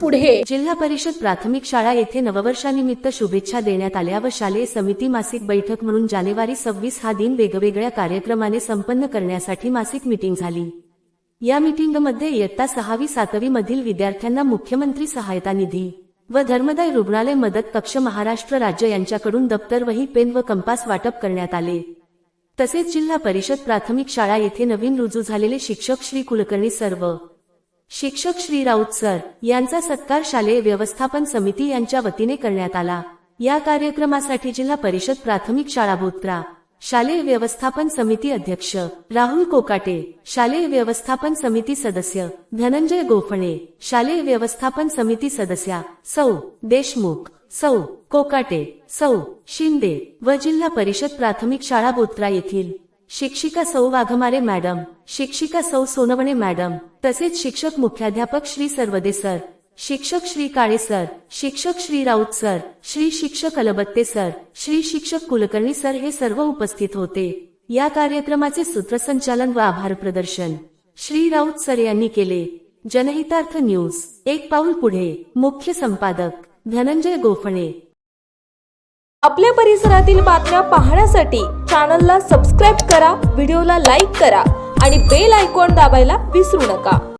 पुढे. जिल्हा परिषद प्राथमिक शाळा येथे नववर्षानिमित्त शुभेच्छा देण्यात आल्या व शालेय समिती मासिक बैठक म्हणून जानेवारी सव्वीस हा दिन वेगवेगळ्या कार्यक्रमाने संपन्न करण्यासाठी मासिक मीटिंग झाली. या मीटिंगमध्ये इयत्ता सहावी सातवी मधील विद्यार्थ्यांना मुख्यमंत्री सहायता निधी व धर्मदाय रुग्णालय मदत कक्ष महाराष्ट्र राज्य यांच्याकडून दप्तर वही पेन व कंपास वाटप करण्यात आले. तसेच जिल्हा परिषद प्राथमिक शाळा येथे नवीन रुजू झालेले शिक्षक श्री कुलकर्णी सर्व शिक्षक श्री राऊत सर यांचा सत्कार शालेय व्यवस्थापन समिती यांच्या वतीने करण्यात आला. या कार्यक्रमासाठी जिल्हा परिषद प्राथमिक शाळा बोत्रा. शालेय व्यवस्थापन समिती अध्यक्ष राहुल कोकाटे शालेय व्यवस्थापन समिती सदस्य धनंजय गोफणे शालेय व्यवस्थापन समिती सदस्या सौ देशमुख सौ कोकाटे सौ शिंदे व जिल्हा परिषद प्राथमिक शाळा बोत्रा येथील शिक्षिका सौ वाघमारे मॅडम. शिक्षिका सौ सोनवणे मॅडम. तसेच शिक्षक मुख्याध्यापक श्री सर्वदे सर. शिक्षक श्री काळे सर. शिक्षक श्री राऊत सर. श्री शिक्षक अलबत्ते सर. श्री शिक्षक कुलकर्णी सर. हे सर्व उपस्थित होते. या कार्यक्रमाचे सूत्रसंचालन व आभार प्रदर्शन श्री राऊत सर यांनी केले. जनहितार्थ न्यूज. एक पाऊल पुढे. मुख्य संपादक धनंजय गोफणे. आपल्या परिसरातील बातम्या पाहण्यासाठी चॅनलला सबस्क्राईब करा व्हिडिओला लाईक करा आणि बेल आयकॉन दाबायला विसरू नका.